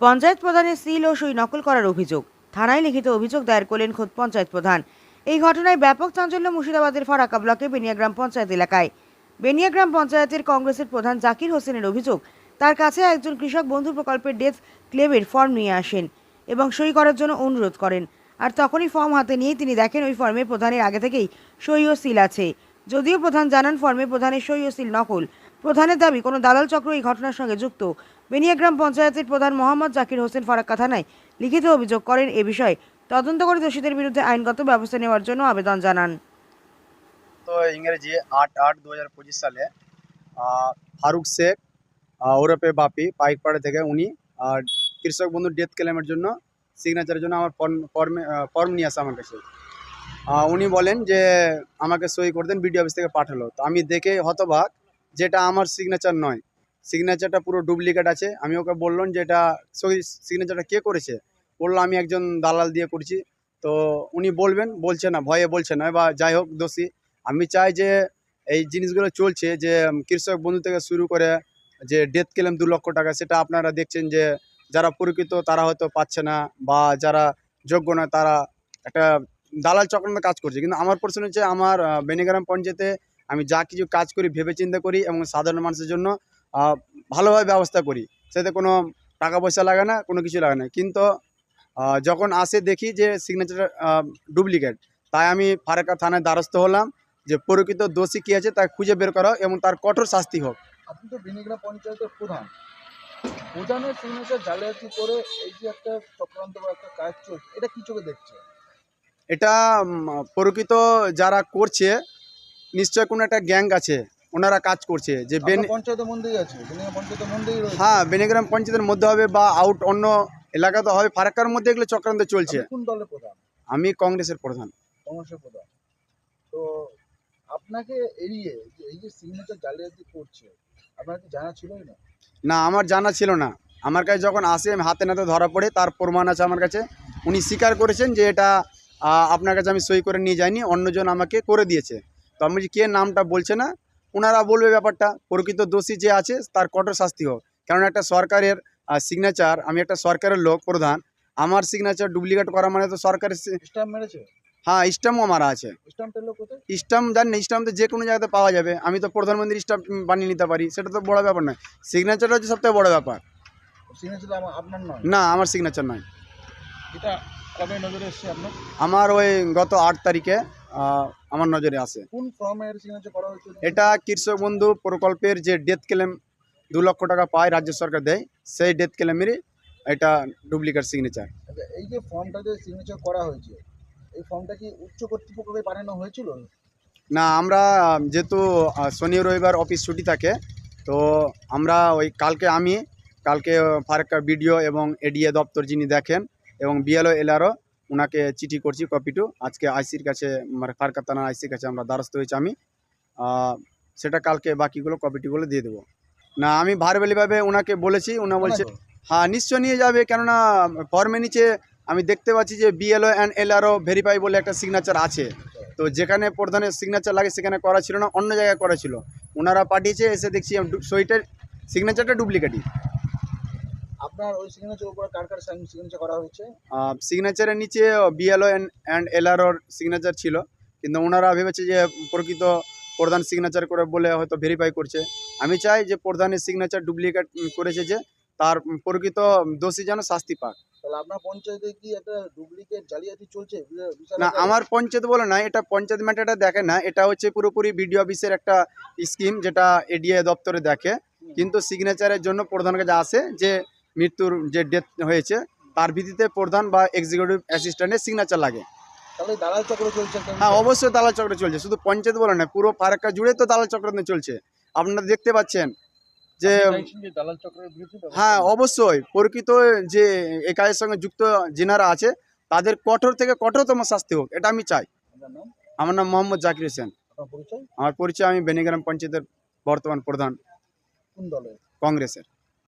পঞ্চায়েত প্রধানের সিল ও সই নকল করার অভিযোগ। থানায় লিখিত অভিযোগ দায়ের করলেন খোদ পঞ্চায়েত প্রধান। এই ঘটনায় ব্যাপক চাঞ্চল্য মুর্শিদাবাদের ফারাক্কা ব্লকে বেনিয়াগ্রাম পঞ্চায়েত এলাকায়। বেনিয়াগ্রাম পঞ্চায়েতের কংগ্রেসের প্রধান জাকির হোসেনের অভিযোগ, তার কাছে একজন কৃষক বন্ধু প্রকল্পের ডেথ ক্লেমের ফর্ম নিয়ে আসেন এবং সই করার জন্য অনুরোধ করেন। আর তখনই ফর্ম হাতে নিয়ে তিনি দেখেন ওই ফর্মে প্রধানের আগে থেকেই সই ও সিল আছে। যদিও প্রধান জানান ফর্মে প্রধানের সই ও সিল নকল প্রধানের দাবি, কোনো দালাল চক্র এই ঘটনার সঙ্গে যুক্ত। বেনিয়াগ্রাম পঞ্চায়েতের প্রধান মোহাম্মদ জাকির হোসেন ফারাক্কা থানায় লিখিত অভিযোগ করেন এ বিষয়ে। তদন্ত করে দোষীদের বিরুদ্ধে আইনগত ব্যবস্থা নেওয়ার জন্য আবেদন জানান। তো ইংরেজি আট আট দু সালে ফারুক শেখ ওরপে বাপি, পাইকপাড়া থেকে উনি কৃষক বন্ধু ডেথ ক্লেমের জন্য সিগনেচারের জন্য আমার ফর্ম ফর্মে ফর্ম নিয়ে আসে আমার কাছে উনি বলেন যে আমাকে সই করে দেন বিডিও অফিস থেকে পাঠালো। তো আমি দেখে হতবাক যেটা আমার সিগনেচার নয়। সিগনেচারটা পুরো ডুপ্লিকেট আছে। আমি ওকে বললাম যে এটা সিগনেচারটা কে করেছে? বলল, আমি একজন দালাল দিয়ে করছি। তো উনি বলবেন, বলছে না, ভয়ে বলছে না। বা যাই হোক, দোষী। আমি চাই যে এই জিনিসগুলো চলছে, যে কৃষক বন্ধু থেকে শুরু করে যে ডেথ ক্লেম দু লক্ষ টাকা, সেটা আপনারা দেখছেন যে যারা প্রকৃত, তারা হয়তো পাচ্ছে না, বা যারা যোগ্য না তারা একটা দালাল চক্রান্ত কাজ করছে। কিন্তু আমার প্রশ্ন হচ্ছে, আমার বেনিগ্রাম পঞ্চায়েতে আমি যা কিছু কাজ করি ভেবে চিন্তা করি এবং সাধারণ মানুষের জন্য ভালোভাবে ব্যবস্থা করি। সেতে কোনো টাকা পয়সা লাগে না কোনো কিছু লাগে না। কিন্তু যখন আসে দেখি যে সিগনেচার ডুপ্লিকেট তাই আমি ফারাক্কা থানায় দ্বারস্থ হলাম যে প্রকৃত দোষী কী আছে তা খুঁজে বের করা হোক এবং তার কঠোর শাস্তি হোক। আপনি তো বেনিগ্রাম পঞ্চায়েতের প্রধান। প্রধানের সিগনেচার জালিয়াতি করে এই যে একটা চক্রান্ত বা একটা কাজ চলছে এটা কি চোখে দেখছে এটা প্রকৃত যারা করছে নিশ্চয় কোনো একটা গ্যাং আছে ওনারা কাজ করছে যে বেন আপনার পঞ্চায়েতের আছে হ্যাঁ বেনিগ্রাম পঞ্চায়েতের মধ্যে হবে বা আউট অন্য এলাকা তো হবে ফারাক্কার মধ্যে এগুলো চক্রান্ত চলছে। কোন দলের প্রধান? আমি কংগ্রেসের প্রধান। কংগ্রেসের প্রধান। তো আপনাকে এড়িয়ে এই যে সিগনেচার জালিয়াতি করছে আপনার কি জানা ছিলই না? না আমার জানা ছিল না। আমার কাছে যখন আসে আমি হাতে নাতে ধরা পড়ে তার প্রমাণ আছে আমার কাছে। উনি স্বীকার করেছেন যে এটা আপনার কাছে আমি সই করে নিয়ে যাইনি অন্যজন আমাকে করে দিয়েছে। তো আমি বলছি, কে নামটা বলছে না ওনারা বলবে ব্যাপারটা। প্রকৃত দোষী যে আছে তার কঠোর শাস্তি হোক। কারণ একটা সরকারের সিগনেচার আমি একটা সরকারের লোক প্রধান আমার সিগনেচার ডুপ্লিকেট করা মানে তো সরকারের স্ট্যাম্প হ্যাঁ স্টাম্পও মারা আছে। স্ট্যাম্প জানি না স্টাম্প তো যে কোনো জায়গাতে পাওয়া যাবে। আমি তো প্রধানমন্ত্রী স্টাম্প বানিয়ে নিতে পারি সেটা তো বড় ব্যাপার নয়। সিগনেচারটা হচ্ছে সবথেকে বড় ব্যাপার। না আমার সিগনেচার নয় আমার ওই গত আট তারিখে আমার নজরে আসে সিগনেচার এটা কৃষক বন্ধু প্রকল্পের যে ডেথ ক্লেম দু লক্ষ টাকা পায় রাজ্য সরকার দেয় সেই ডেথ ক্লেমেরই এটা ডুপ্লিকেট সিগনেচার আচ্ছা, এই যে ফর্মটাতে সিগনেচার করা হয়েছে এই ফর্মটা কি উচ্চ কর্তৃপক্ষকে পাঠানো হয়েছিল? না আমরা যেহেতু শনি রবিবার অফিস ছুটি থাকে তো আমরা ওই কালকে আমি কালকে ফারাক্কা বিডিও এবং এডিএ দপ্তর যিনি দেখেন এবং বিএলও এলআরও ওনাকে চিঠি করছি কপি টু আজকে আইসির কাছে মানে ফারাক্কা থানার আইসির কাছে আমরা দ্বারস্থ হয়েছি আমি। সেটা কালকে বাকিগুলো কপিটিগুলো দিয়ে দেবো। না আমি ভারবেলিভাবে ওনাকে বলেছি ওনা বলছে হ্যাঁ নিশ্চয় নিয়ে যাবে। কেননা ফর্মে নিচে আমি দেখতে পাচ্ছি যে বিএলও অ্যান্ড এলআরও ভেরিফাই বলে একটা সিগনেচার আছে। তো যেখানে প্রধানের সিগনেচার লাগে সেখানে করা ছিল না অন্য জায়গায় করা ছিল। ওনারা পাঠিয়েছে এসে দেখছি সইটার সিগনেচারটা ডুপ্লিকেটই আপনার ওই সিগনেচার উপরে কার কার সিগনেচার করা হয়েছে? সিগনেচারের নিচে বিএলও অ্যান্ড এলআরওর সিগনেচার ছিল। কিন্তু ওনারা ভেবেছে যে প্রকৃত প্রধান সিগনেচার করে বলে হয়তো ভেরিফাই করছে। আমি চাই যে প্রধানের সিগনেচার ডুপ্লিকেট করেছে যে তার প্রকৃত দোষী যেন শাস্তি পাক। তাহলে আপনার পঞ্চায়েতে কি একটা ডুপ্লিকেট জালিয়াতি চলছে? না আমার পঞ্চায়েত বলে না এটা পঞ্চায়েত ম্যাটারটা দেখে না এটা হচ্ছে পুরোপুরি বিডিও অফিসের একটা স্কিম যেটা এডিএ দপ্তরে দেখে। কিন্তু সিগনেচারের জন্য প্রধান কাছে আসে যে মৃত্যুর যে ডেথ হয়েছে তার ভিত্তিতে প্রধান বা এক্সিকিউটিভ অ্যাসিস্ট্যান্টের সিগনেচার লাগে। তাহলে দালাল চক্র চলছে হ্যাঁ অবশ্যই দালাল চক্র চলছে। শুধু পঞ্চায়েত বলে না পুরো ফারাক্কা জুড়ে তো দালাল চক্র চলছে। আপনারা দেখতে পাচ্ছেন যে হ্যাঁ অবশ্যই। প্রকৃত যে এই কাজের সঙ্গে যুক্ত যেনারা আছে তাদের কঠোর থেকে কঠোরতম শাস্তি হোক এটা আমি চাই। আমার নাম মোহাম্মদ জাকির হোসেন। আমার পরিচয় আমি বেনিগ্রাম পঞ্চায়েতের বর্তমান প্রধান কংগ্রেসের।